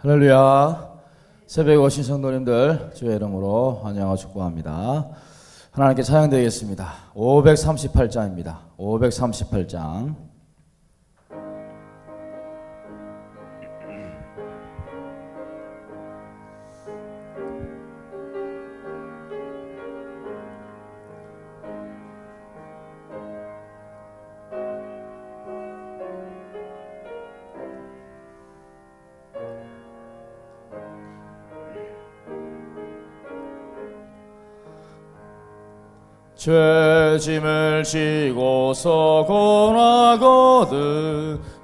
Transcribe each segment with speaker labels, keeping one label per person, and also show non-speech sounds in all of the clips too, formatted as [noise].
Speaker 1: 할렐루야. 새벽에 오신 성도님들 주의 이름으로 환영하고 축복합니다. 하나님께 찬양드리겠습니다. 538장입니다. 538장. 죄짐을 지고서 고나거든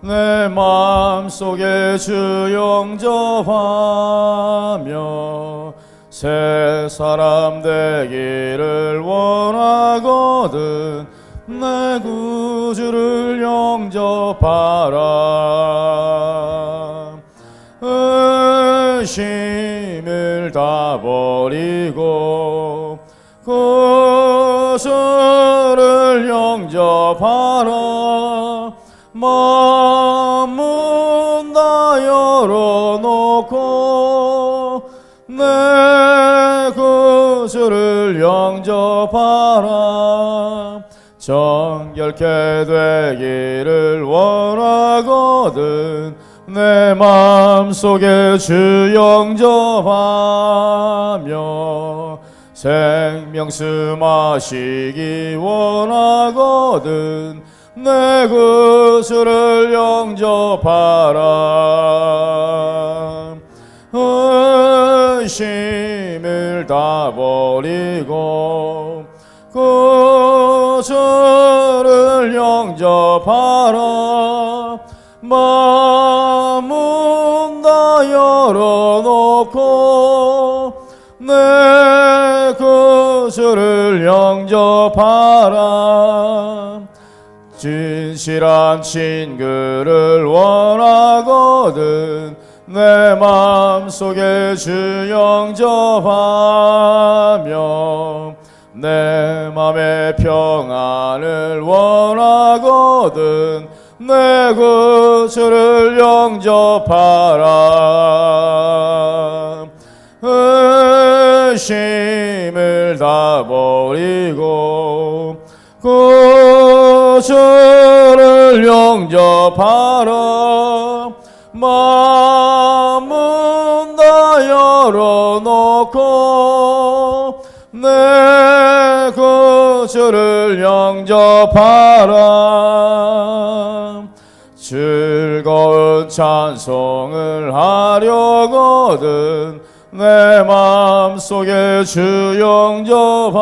Speaker 1: 내 마음속에 주 영접하며 새 사람 되기를 원하거든 내 구주를 영접하라. 의심을 다 버리고 마음은 다 열어놓고 내 구주를 영접하라. 정결케 되기를 원하거든. 내 마음속에 주 영접하며 생명수 마시기 원하거든 내 구주를 영접하라. 의심을 다 버리고 구주를 영접하라. 마음은 다 열어놓고 내 구주를 영접하라 진실한 친구를 원하거든 내 마음속에 주 영접하며 내 맘의 평안을 원하거든 내 구주를 영접하라 영접하라 마음은 다 열어놓고 내 구주를 영접하라. 즐거운 찬송을 하려거든 내 마음속에 주 영접하며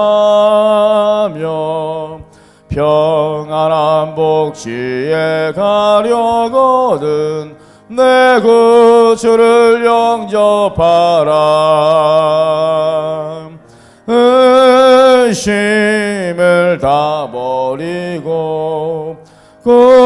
Speaker 1: 평안한 복지에 가려거든. 내 구주를 영접하라. 의심을 다 버리고 구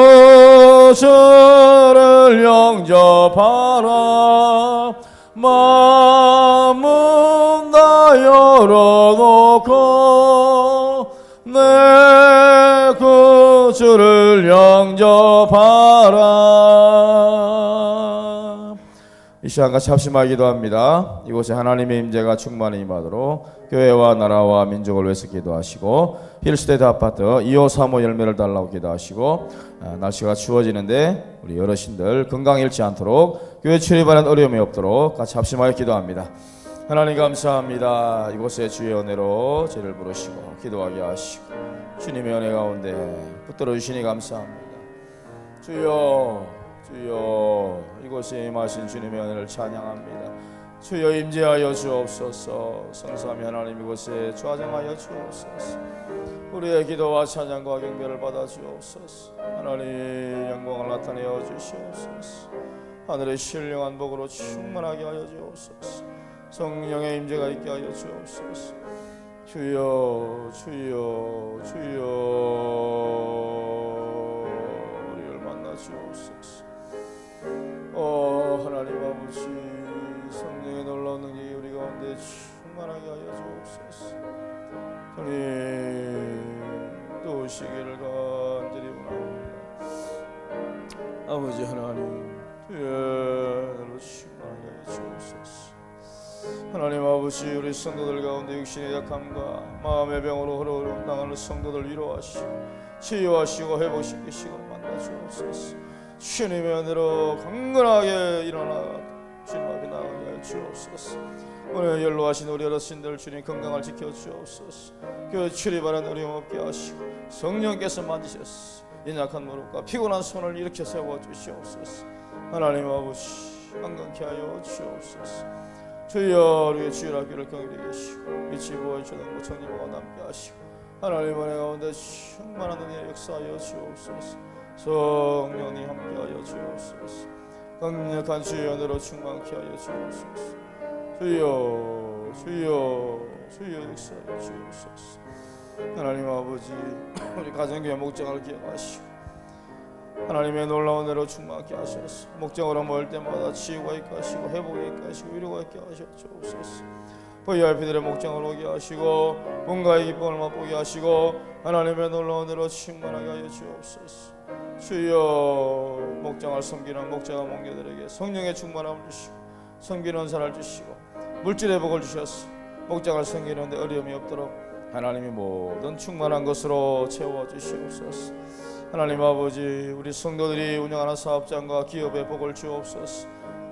Speaker 1: 시간 같이 합심하기 기도합니다. 이곳에 하나님의 임재가 충만히 임하도록 교회와 나라와 민족을 위해서 기도하시고 힐스테이트 아파트 2호 3호 열매를 달라고 기도하시고 아, 날씨가 추워지는데 우리 어르신들 건강 잃지 않도록 교회 출입하는 어려움이 없도록 같이 합심하여 기도합니다. 하나님 감사합니다. 이곳에 주의 은혜로 죄를 부르시고 기도하게 하시고 주님의 은혜 가운데 붙들어 주시니 감사합니다. 주여 주여 이곳에 임하신 주님의 은혜를 찬양합니다. 주여 임재하여 주옵소서. 성삼위 하나님 이곳에 좌정하여 주옵소서. 우리의 기도와 찬양과 경배를 받아 주옵소서. 하나님 영광을 나타내어 주시옵소서. 하늘의 신령한 복으로 충만하게 하여 주옵소서. 성령의 임재가 있게 하여 주옵소서. 주여 주여 주여 충만하게 하여 주옵소서. 주님 또 오시기를 간절히 원합니다. 아버지 하나님 너로 충만하게 하여 하나님 아버지 우리 성도들 가운데 육신의 약함과 마음의 병으로 흘러나가는 성도들 위로하시고 치유하시고 회복시키시고 만나 주옵소서. 주님의 은혜로 강건하게 일어나 앞에 나가게 하여 주옵소서 오늘 연로하신 우리 어르신들 주님 건강을 지켜 주옵소서. 교회 출입하는 어려움 없게 하시고 성령께서 만지셨어. 이 약한 무릎과 피곤한 손을 일으켜 세워 주시옵소서. 하나님 아버지 건강케 하여 주옵소서. 주여 우리의 주일 학 교를 경일히 계시고 미치고 초등부 청년부가 남게 하시고 하나님 은혜 가운데 충만한 은혜 역사하여 주옵소서. 성령님 함께하여 주옵소서 강력한 주의 은혜로 충만케 하여 주옵소서. 주여 주여 주여 역사하여 주옵소서. 하나님 아버지 우리 가정교회 목장을 기억하시고 하나님의 놀라운 은혜로 충만케 하셔서. 목장으로 모일 때마다 치유가 있게 하시고 회복이 있게 하시고 위로가 있게 하셔 주옵소서 VIP들의 목장을 오게 하시고 뭔가의 기쁨을 맛보게 하시고 하나님의 놀라운 은혜로 충만하게 하여 주옵소서 주여 목장을 섬기는 목장과 목녀들에게 성령의 충만함을 주시고 섬기는 살을 주시고 물질의 복을 주셔서 목장을 섬기는데 어려움이 없도록 하나님이 모든 충만한 것으로 채워 주시옵소서. 하나님 아버지 우리 성도들이 운영하는 사업장과 기업의 복을 주옵소서.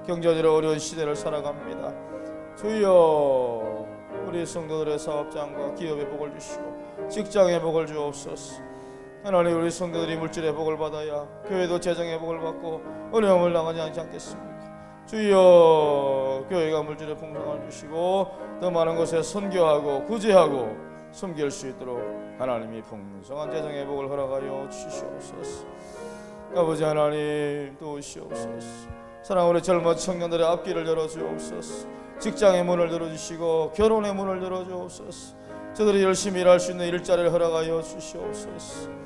Speaker 1: 경제적으로 어려운 시대를 살아갑니다. 주여 우리 성도들의 사업장과 기업의 복을 주시고 직장의 복을 주옵소서 하나님 우리 성도들이 물질의 복을 받아야 교회도 재정의 복을 받고 어려움을 당하지 않지 않겠습니까? 주여 교회가 물질의 풍성을 주시고 더 많은 곳에 선교하고 구제하고 섬길 수 있도록 하나님이 풍성한 재정의 복을 허락하여 주시옵소서. 아버지 하나님 도우시옵소서. 사랑 우리 젊은 청년들의 앞길을 열어주옵소서. 직장의 문을 열어주시고 결혼의 문을 열어주옵소서. 저들이 열심히 일할 수 있는 일자리를 허락하여 주시옵소서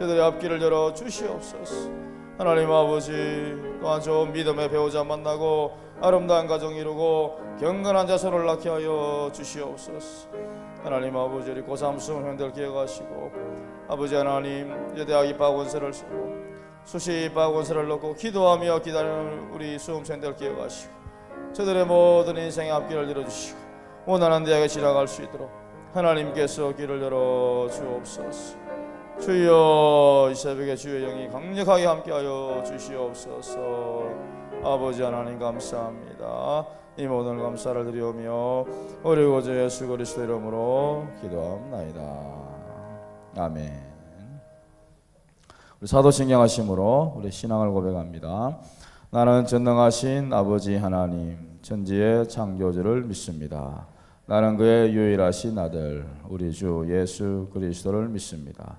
Speaker 1: 저들의 앞길을 열어 주시옵소서. 하나님 아버지 또한 좋은 믿음의 배우자 만나고 아름다운 가정 이루고 경건한 자손을 낳게 하여 주시옵소서. 하나님 아버지 우리 고3 수험생들 기억하시고 아버지 하나님 이제 대학 입학 원서를 쓰고 수시 입학 원서를 넣고 기도하며 기다리는 우리 수험생들 기억하시고 저들의 모든 인생의 앞길을 열어주시고 원하는 대학에 지나갈 수 있도록 하나님께서 길을 열어 주옵소서 주여 이 새벽에 주의 영이 강력하게 함께하여 주시옵소서. 아버지 하나님 감사합니다. 이 모든 감사를 드리오며 우리 구주 예수 그리스도 이름으로 기도합나이다. 아멘. 우리 사도신경 하심으로 우리 신앙을 고백합니다. 나는 전능하신 아버지 하나님 천지의 창조주를 믿습니다. 나는 그의 유일하신 아들 우리 주 예수 그리스도를 믿습니다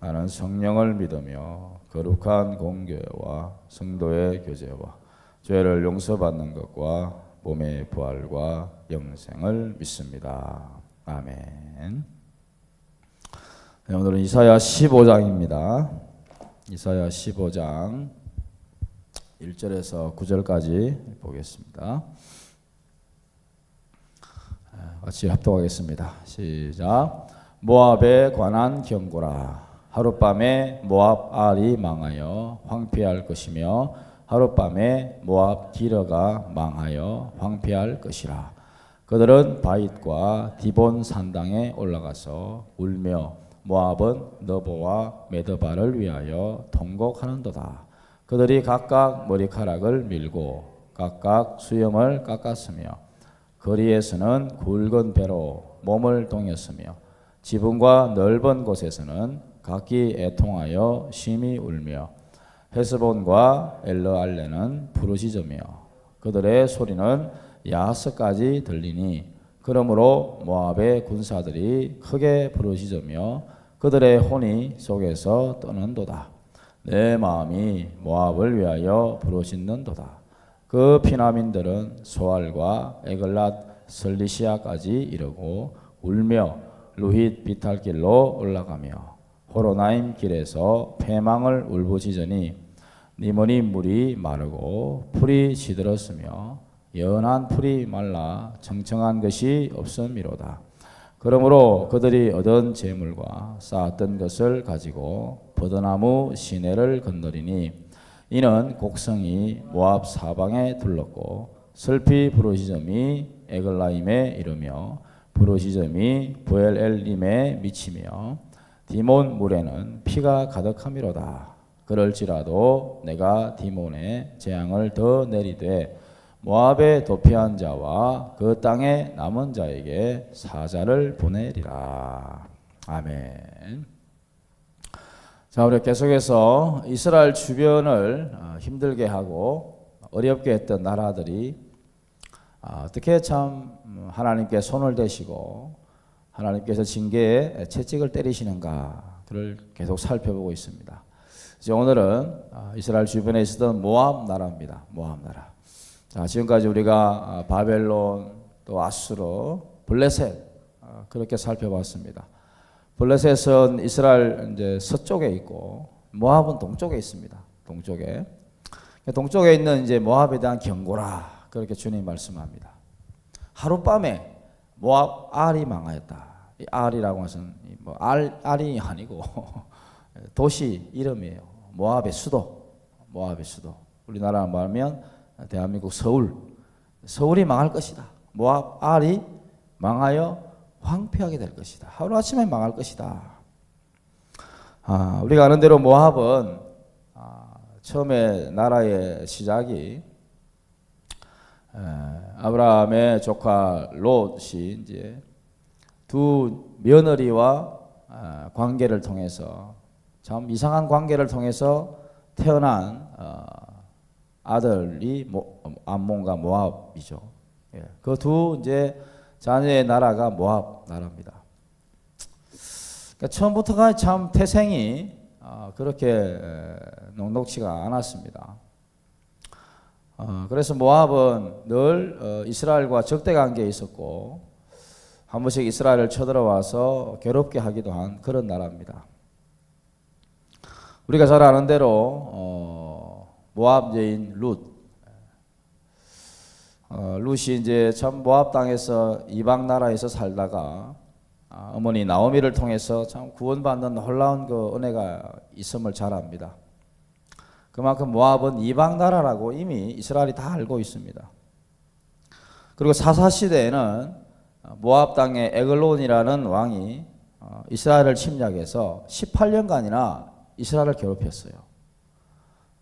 Speaker 1: 나는 성령을 믿으며 거룩한 공교회와 성도의 교제와 죄를 용서받는 것과 몸의 부활과 영생을 믿습니다. 아멘. 네, 오늘은 이사야 15장입니다. 이사야 15장 1절에서 9절까지 보겠습니다. 같이 합독하겠습니다. 시작. 모압에 관한 경고라. 하룻밤에 모압 알이 망하여 황폐할 것이며 하룻밤에 모압 기러가 망하여 황폐할 것이라. 그들은 바잇과 디본 산당에 올라가서 울며 모압은 너보와 메드바를 위하여 통곡하는도다. 그들이 각각 머리카락을 밀고 각각 수염을 깎았으며 거리에서는 굵은 배로 몸을 동였으며 지붕과 넓은 곳에서는 각기 애통하여 심히 울며 헤스본과 엘르알레는 부르짖으며 그들의 소리는 야스까지 들리니 그러므로 모압의 군사들이 크게 부르짖으며 그들의 혼이 속에서 떠는도다. 내 마음이 모압을 위하여 부르짖는도다. 그 피난민들은 소알과 에글랏 설리시아까지 이르고 울며 루힛 비탈길로 올라가며 호로나임 길에서 패망을 울부짖으니 니모니 물이 마르고 풀이 시들었으며 연한 풀이 말라 청청한 것이 없음이로다. 그러므로 그들이 얻은 재물과 쌓았던 것을 가지고 버드나무 시내를 건너리니 이는 곡성이 모압 사방에 둘렀고 슬피 부르시점이 에글라임에 이르며 부르시점이 부엘엘림에 미치며 디몬 물에는 피가 가득함이로다. 그럴지라도 내가 디몬에 재앙을 더 내리되 모압에 도피한 자와 그 땅에 남은 자에게 사자를 보내리라. 아멘. 자, 우리 계속해서 이스라엘 주변을 어, 힘들게 하고 어렵게 했던 나라들이 아, 어떻게 참 하나님께 손을 대시고 하나님께서 징계에 채찍을 때리시는가 그를 계속 살펴보고 있습니다. 이제 오늘은 아, 이스라엘 주변에 있었던 모압 나라입니다. 모압 나라. 자, 지금까지 우리가 아, 바벨론 또 아수르, 블레셋 아, 그렇게 살펴봤습니다. 블레셋은 이스라엘 이제 서쪽에 있고 모압은 동쪽에 있습니다. 동쪽에 동쪽에 있는 이제 모압에 대한 경고라 그렇게 주님 말씀합니다. 하룻밤에 모압 알이 망하였다. 이 알이라고 하서는 뭐 알, 알이 아니고 [laughs] 도시 이름이에요. 모압의 수도. 모압의 수도. 우리나라 말하면 대한민국 서울. 서울이 망할 것이다. 모압 알이 망하여 황폐하게 될 것이다. 하루 아침에 망할 것이다. 아, 우리가 아는 대로 모압은 아, 처음에 나라의 시작이 에, 아브라함의 조카 롯이 이제 두 며느리와 아, 관계를 통해서 참 이상한 관계를 통해서 태어난 어, 아들이 모, 암몬과 모압이죠. 예, 그두 이제 자녀의 나라가 모압 나라입니다. 그러니까 처음부터가 참 태생이 어, 그렇게 녹록치가 않았습니다. 어, 그래서 모압은 늘 어, 이스라엘과 적대 관계에 있었고 한 번씩 이스라엘을 쳐들어와서 괴롭게 하기도 한 그런 나라입니다. 우리가 잘 아는 대로 모압 여인 룻 어, 룻이 이제 참 모압 땅에서 이방 나라에서 살다가 아, 어머니 나오미를 통해서 참 구원받는 놀라운 그 은혜가 있음을 잘 압니다. 그만큼 모압은 이방 나라라고 이미 이스라엘이 다 알고 있습니다. 그리고 사사 시대에는 모압 땅의 에글론이라는 왕이 어, 이스라엘을 침략해서 18년간이나 이스라엘을 괴롭혔어요.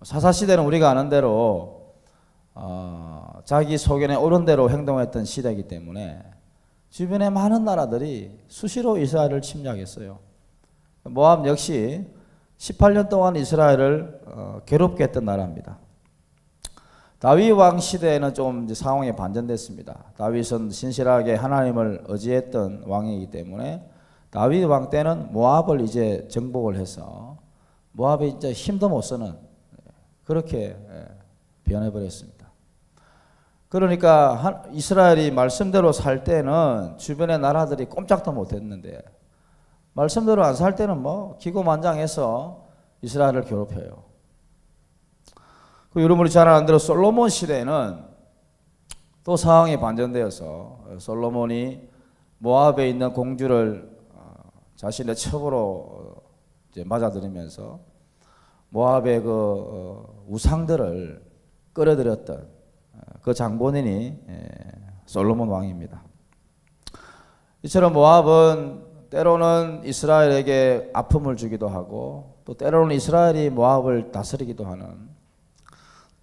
Speaker 1: 사사 시대는 우리가 아는 대로 어, 자기 소견에 옳은 대로 행동했던 시대이기 때문에 주변의 많은 나라들이 수시로 이스라엘을 침략했어요. 모압 역시 18년 동안 이스라엘을 어, 괴롭게 했던 나라입니다. 다윗 왕 시대에는 좀 상황이 반전됐습니다. 다윗은 신실하게 하나님을 의지했던 왕이기 때문에 다윗 왕 때는 모압을 이제 정복을 해서 모압이 이제 힘도 못 쓰는 그렇게 변해 버렸습니다. 그러니까 이스라엘이 말씀대로 살 때는 주변의 나라들이 꼼짝도 못했는데 말씀대로 안 살 때는 뭐 기고만장해서 이스라엘을 괴롭혀요. 그 여러분이 잘 아는 대로 솔로몬 시대에는 또 상황이 반전되어서 솔로몬이 모압에 있는 공주를 어, 자신의 첩으로 이제 맞아들이면서 모압의 그 어, 우상들을 끌어들였던 그 장본인이 솔로몬 왕입니다. 이처럼 모압은 때로는 이스라엘에게 아픔을 주기도 하고 또 때로는 이스라엘이 모압을 다스리기도 하는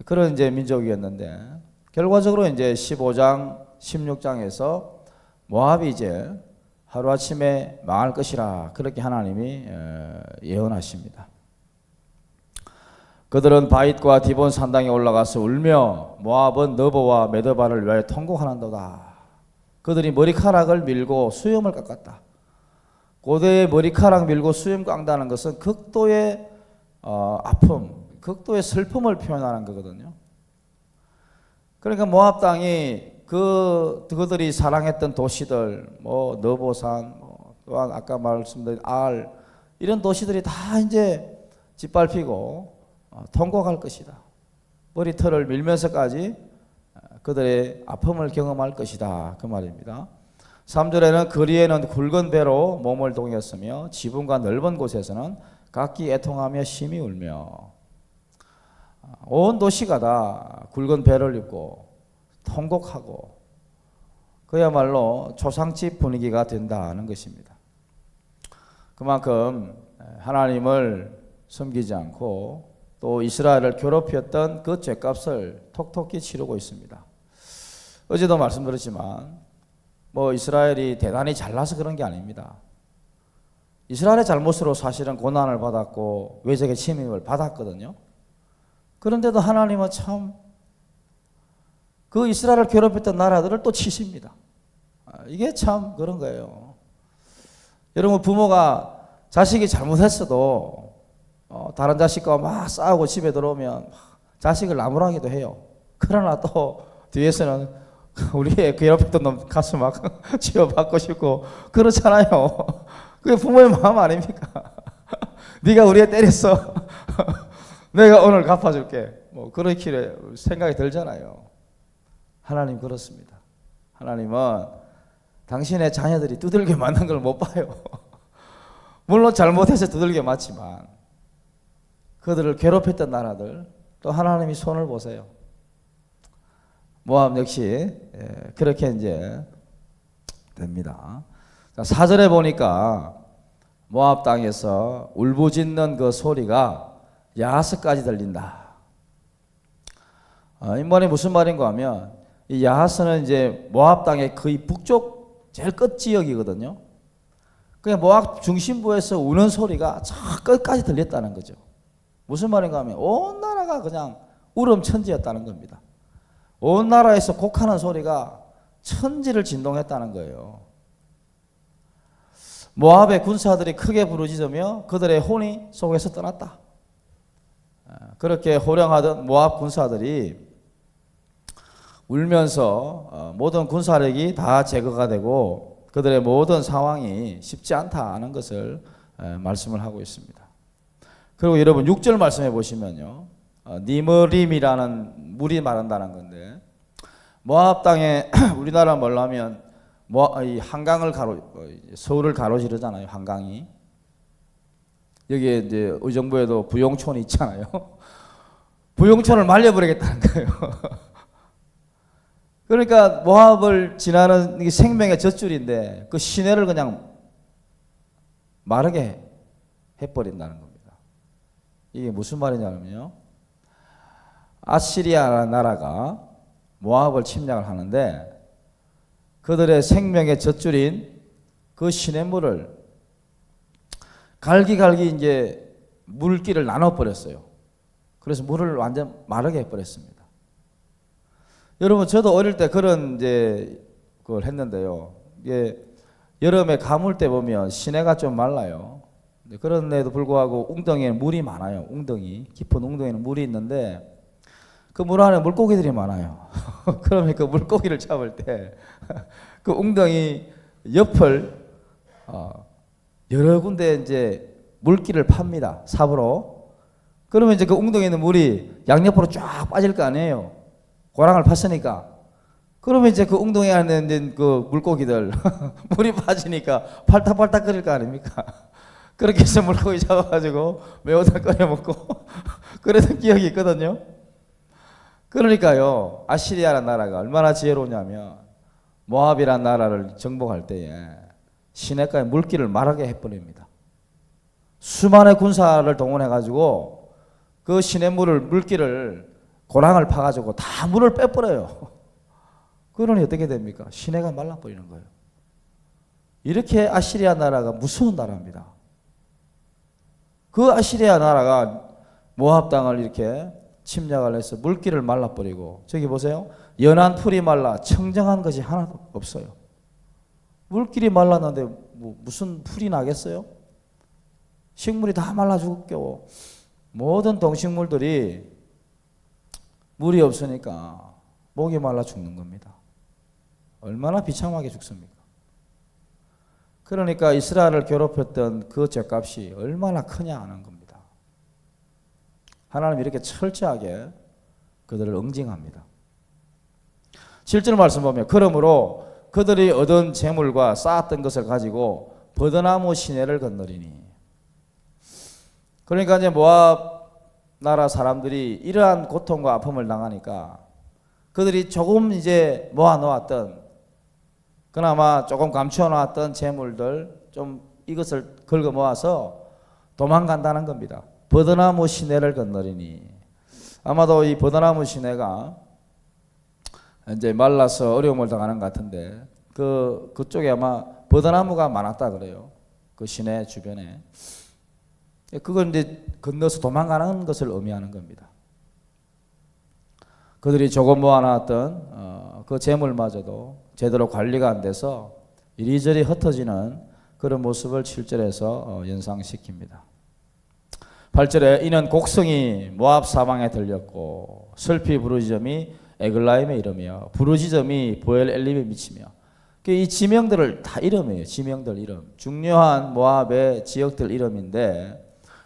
Speaker 1: 그런 이제 민족이었는데 결과적으로 이제 15장 16장에서 모압이 이제 하루아침에 망할 것이라 그렇게 하나님이 예언하십니다. 그들은 바잇과 디본 산당에 올라가서 울며 모압은 너보와 메드바를 위하여 통곡하는도다. 그들이 머리카락을 밀고 수염을 깎았다. 고대의 머리카락 밀고 수염 깎다는 것은 극도의 어, 아픔, 극도의 슬픔을 표현하는 거거든요. 그러니까 모압 땅이 그 그들이 사랑했던 도시들, 뭐 너보산, 뭐 또한 아까 말씀드린 알 이런 도시들이 다 이제 짓밟히고 어, 통곡할 것이다. 머리털을 밀면서까지 어, 그들의 아픔을 경험할 것이다. 그 말입니다. 3절에는 거리에는 굵은 배로 몸을 동였으며 지붕과 넓은 곳에서는 각기 애통하며 심히 울며 온 도시가 다 굵은 배를 입고 통곡하고 그야말로 초상집 분위기가 된다는 것입니다. 그만큼 하나님을 섬기지 않고 또 이스라엘을 괴롭혔던 그 죄값을 톡톡히 치르고 있습니다. 어제도 말씀드렸지만 뭐 이스라엘이 대단히 잘나서 그런 게 아닙니다. 이스라엘의 잘못으로 사실은 고난을 받았고 외적의 침입을 받았거든요. 그런데도 하나님은 참 그 이스라엘을 괴롭혔던 나라들을 또 치십니다. 아, 이게 참 그런 거예요. 여러분 부모가 자식이 잘못했어도 어, 다른 자식과 막 싸우고 집에 들어오면 자식을 나무라기도 해요. 그러나 또 뒤에서는 우리의 괴롭혔던 놈 가슴 막 [laughs] 치료받고 싶고 그렇잖아요. 그게 부모의 마음 아닙니까? [laughs] 네가 우리 때렸어. 내가 오늘 갚아줄게. 뭐 그렇게 생각이 들잖아요. 하나님 그렇습니다. 하나님은 당신의 자녀들이 두들겨 맞는 걸 못 봐요. [laughs] 물론 잘못해서 두들겨 맞지만 그들을 괴롭혔던 나라들 또 하나님이 손을 보세요. 모함 역시 예, 그렇게 이제 됩니다. 자, 사절에 보니까 모압 땅에서 울부짖는 그 소리가 야하스까지 들린다. 어, 이 말이 무슨 말인가 하면 이 야하스는 이제 모압 땅의 거의 북쪽 제일 끝 지역이거든요. 그냥 모압 중심부에서 우는 소리가 저 끝까지 들렸다는 거죠. 무슨 말인가 하면 온 나라가 그냥 울음 천지였다는 겁니다. 온 나라에서 곡하는 소리가 천지를 진동했다는 거예요. 모압의 군사들이 크게 부르짖으며 그들의 혼이 속에서 떠났다. 그렇게 호령하던 모압 군사들이 울면서 어, 모든 군사력이 다 제거가 되고 그들의 모든 상황이 쉽지 않다는 것을 말씀을 하고 있습니다. 그리고 여러분 6절 말씀해 보시면요. 어, 니머림이라는 물이 말한다는 건데 모압 땅에 [clears throat] 우리나라 뭘라면 뭐, 이 한강을 가로 어, 서울을 가로지르잖아요. 한강이 여기에 이제 의정부에도 부용촌이 있잖아요. [laughs] 부용촌을 말려버리겠다는 거예요. [laughs] 그러니까 모압을 지나는 생명의 젖줄인데 그 시내를 그냥 마르게 해버린다는 겁니다. 이게 무슨 말이냐면요. 아시리아 나라가 모압을 침략을 하는데 그들의 생명의 젖줄인 그 시냇물을 갈기갈기 이제 물기를 나눠 버렸어요. 그래서 물을 완전 마르게 해 버렸습니다. 여러분 저도 어릴 때 그런 이제 그걸 했는데요. 이게 여름에 가물 때 보면 시내가 좀 말라요. 그런데도 불구하고 웅덩이에는 물이 많아요. 웅덩이 깊은 웅덩이는 물이 있는데 그 물 안에 물고기들이 많아요. [laughs] 그러면 그 물고기를 잡을 때 그 웅덩이 옆을 어, 여러 군데 이제 물기를 팝니다. 삽으로. 그러면 이제 그 웅덩이에 있는 물이 양옆으로 쫙 빠질 거 아니에요. 고랑을 팠으니까. 그러면 이제 그 웅덩이 안에 있는 그 물고기들 [laughs] 물이 빠지니까 팔딱팔딱 끓일 거 아닙니까? [laughs] 그렇게 해서 물고기 잡아가지고 매운탕 끓여 먹고 [laughs] 그랬던 기억이 있거든요. 그러니까요 아시리아라는 나라가 얼마나 지혜로우냐면 모압이라는 나라를 정복할 때에 시내가에 물길을 마르게 해버립니다. 수만의 군사를 동원해 가지고 그 시냇물을 물길을 고랑을 파 가지고 다 물을 빼버려요. 그러니 어떻게 됩니까? 시내가 말라버리는 거예요. 이렇게 아시리아 나라가 무서운 나라입니다. 그 아시리아 나라가 모압 땅을 이렇게 침략을 해서 물길을 말라버리고 저기 보세요. 연한 풀이 말라 청정한 것이 하나도 없어요. 물길이 말랐는데 뭐 무슨 풀이 나겠어요? 식물이 다 말라 죽겠고 모든 동식물들이 물이 없으니까 목이 말라 죽는 겁니다. 얼마나 비참하게 죽습니까? 그러니까 이스라엘을 괴롭혔던 그 죄값이 얼마나 크냐 하는 겁니다. 하나님 이렇게 철저하게 그들을 응징합니다. 7절 말씀 보면 그러므로 그들이 얻은 재물과 쌓았던 것을 가지고 버드나무 시내를 건너리니 그러니까 이제 모압 나라 사람들이 이러한 고통과 아픔을 당하니까 그들이 조금 이제 모아 놓았던 그나마 조금 감추어 놨던 재물들 좀 이것을 긁어 모아서 도망간다는 겁니다. 버드나무 시내를 건너리니 아마도 이 버드나무 시내가 이제 말라서 어려움을 당하는 것 같은데 그 그쪽에 아마 버드나무가 많았다 그래요. 그 시내 주변에 그걸 이제 건너서 도망가는 것을 의미하는 겁니다. 그들이 조금 모아놨던 어, 그 재물마저도 제대로 관리가 안 돼서 이리저리 흩어지는 그런 모습을 7절에서 어, 연상시킵니다. 8절에 이는 곡성이 모압 사방에 들렸고 슬피 부르짖음이 에글라임에 이름이요 부르짖음이 보엘 엘림에 미치며 그이 지명들을 다 이름이에요. 지명들 이름. 중요한 모압의 지역들 이름인데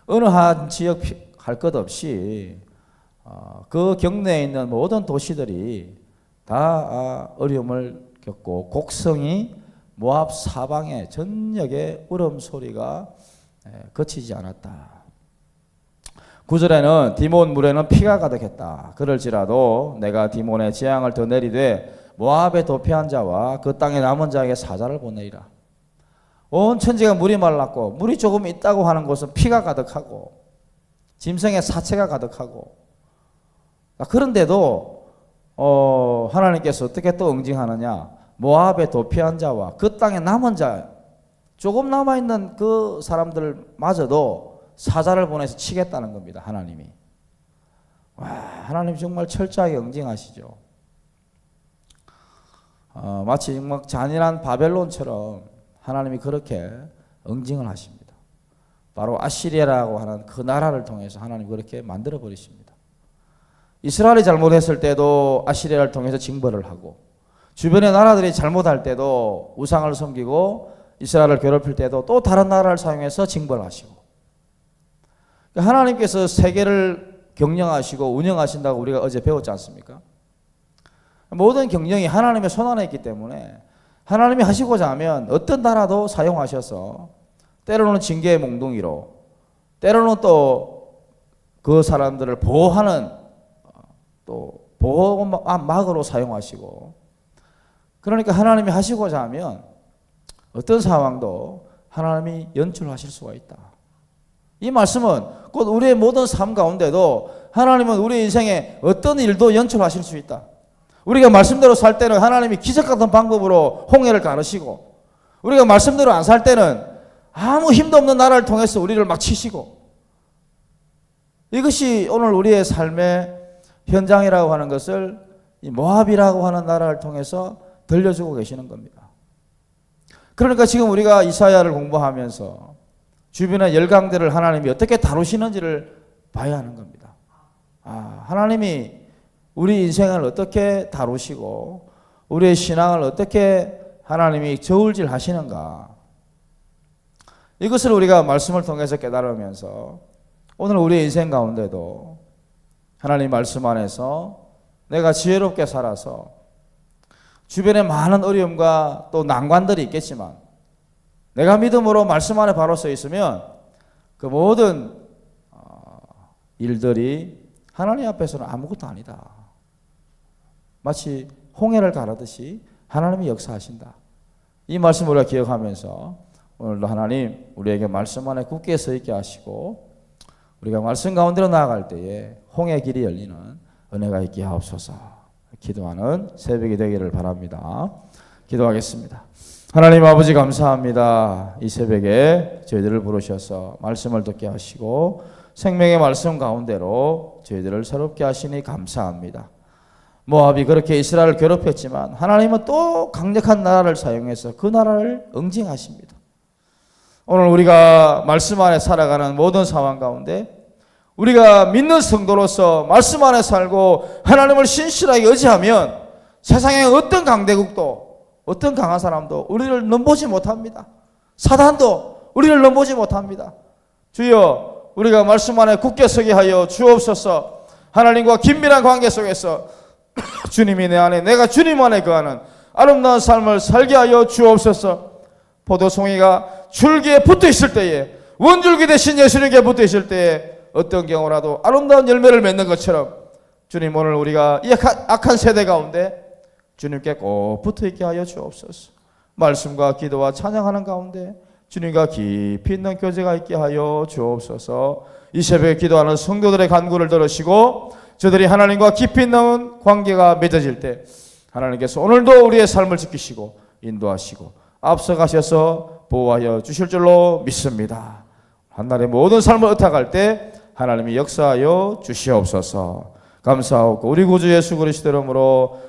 Speaker 1: 어느 한 지역 할 것 없이 어, 그 경내에 있는 모든 도시들이 다 아, 어려움을 겪고 곡성이 모압 사방에 전역의 울음 소리가 에, 거치지 않았다. 구절에는 디몬 물에는 피가 가득했다. 그럴지라도 내가 디몬의 재앙을 더 내리되 모압에 도피한 자와 그 땅에 남은 자에게 사자를 보내리라. 온 천지가 물이 말랐고 물이 조금 있다고 하는 곳은 피가 가득하고 짐승의 사체가 가득하고 아, 그런데도 어, 하나님께서 어떻게 또 응징하느냐? 모압에 도피한 자와 그 땅에 남은 자 조금 남아 있는 그 사람들마저도 사자를 보내서 치겠다는 겁니다. 하나님이. 와, 하나님 정말 철저하게 응징하시죠. 어, 마치 정말 잔인한 바벨론처럼 하나님이 그렇게 응징을 하십니다. 바로 아시리아라고 하는 그 나라를 통해서 하나님 그렇게 만들어 버리십니다. 이스라엘이 잘못했을 때도 아시리아를 통해서 징벌을 하고 주변의 나라들이 잘못할 때도 우상을 섬기고 이스라엘을 괴롭힐 때도 또 다른 나라를 사용해서 징벌하시고 하나님께서 세계를 경영하시고 운영하신다고 우리가 어제 배웠지 않습니까? 모든 경영이 하나님의 손 안에 있기 때문에 하나님이 하시고자 하면 어떤 나라도 사용하셔서 때로는 징계의 몽둥이로 때로는 또 그 사람들을 보호하는 또 보호막으로 사용하시고 그러니까 하나님이 하시고자 하면 어떤 상황도 하나님이 연출하실 수가 있다. 이 말씀은 곧 우리의 모든 삶 가운데도 하나님은 우리 인생에 어떤 일도 연출하실 수 있다. 우리가 말씀대로 살 때는 하나님이 기적 같은 방법으로 홍해를 가르시고 우리가 말씀대로 안 살 때는 아무 힘도 없는 나라를 통해서 우리를 막 치시고 이것이 오늘 우리의 삶의 현장이라고 하는 것을 이 모압이라고 하는 나라를 통해서 들려주고 계시는 겁니다. 그러니까 지금 우리가 이사야를 공부하면서 주변의 열강들을 하나님이 어떻게 다루시는지를 봐야 하는 겁니다. 아, 하나님이 우리 인생을 어떻게 다루시고 우리의 신앙을 어떻게 하나님이 저울질 하시는가. 이것을 우리가 말씀을 통해서 깨달으면서 오늘 우리 인생 가운데도 하나님 말씀 안에서 내가 지혜롭게 살아서 주변에 많은 어려움과 또 난관들이 있겠지만 내가 믿음으로 말씀 안에 바로 서 있으면 그 모든 어, 일들이 하나님 앞에서는 아무것도 아니다. 마치 홍해를 가르듯이 하나님이 역사하신다. 이 말씀을 우리가 기억하면서 오늘도 하나님 우리에게 말씀 안에 굳게 서 있게 하시고 우리가 말씀 가운데로 나아갈 때에 홍해 길이 열리는 은혜가 있게 하옵소서. 기도하는 새벽이 되기를 바랍니다. 기도하겠습니다. 하나님 아버지 감사합니다. 이 새벽에 저희들을 부르셔서 말씀을 듣게 하시고 생명의 말씀 가운데로 저희들을 새롭게 하시니 감사합니다. 모압이 그렇게 이스라엘을 괴롭혔지만 하나님은 또 강력한 나라를 사용해서 그 나라를 응징하십니다. 오늘 우리가 말씀 안에 살아가는 모든 상황 가운데 우리가 믿는 성도로서 말씀 안에 살고 하나님을 신실하게 의지하면 세상의 어떤 강대국도 어떤 강한 사람도 우리를 넘보지 못합니다. 사단도 우리를 넘보지 못합니다. 주여 우리가 말씀 안에 굳게 서게 하여 주옵소서 하나님과 긴밀한 관계 속에서 [coughs] 주님이 내 안에 내가 주님 안에 거하는 아름다운 삶을 살게 하여 주옵소서 포도송이가 줄기에 붙어 있을 때에 원줄기 대신 예수님께 붙어 있을 때에 어떤 경우라도 아름다운 열매를 맺는 것처럼 주님 오늘 우리가 이 악한, 세대 가운데 주님께 꼭 붙어 있게 하여 주옵소서. 말씀과 기도와 찬양하는 가운데 주님과 깊이 있는 교제가 있게 하여 주옵소서. 이 새벽에 기도하는 성도들의 간구를 들으시고 저들이 하나님과 깊이 있는 관계가 맺어질 때 하나님께서 오늘도 우리의 삶을 지키시고 인도하시고 앞서가셔서 보호하여 주실 줄로 믿습니다. 한날의 모든 삶을 의탁할 때 하나님이 역사하여 주시옵소서. 감사하고 우리 구주 예수 그리스도 이름으로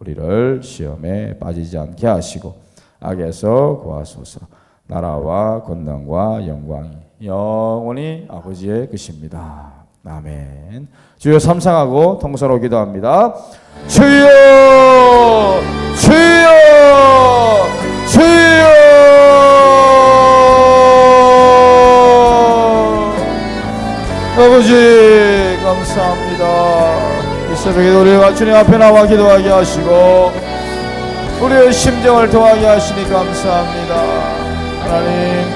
Speaker 1: 우리를 시험에 빠지지 않게 하시고 악에서 구하소서. 나라와 권능과 영광이 영원히 아버지의 것입니다. 아멘. 주여 삼상하고 통사로 기도합니다. 주여 주여 주여 아버지 감사합니다. 이 새벽에 우리가 주님 앞에 나와 기도하게 하시고 우리의 심정을 통하게 하시니 감사합니다. 하나님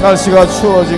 Speaker 1: 날씨가 추워지고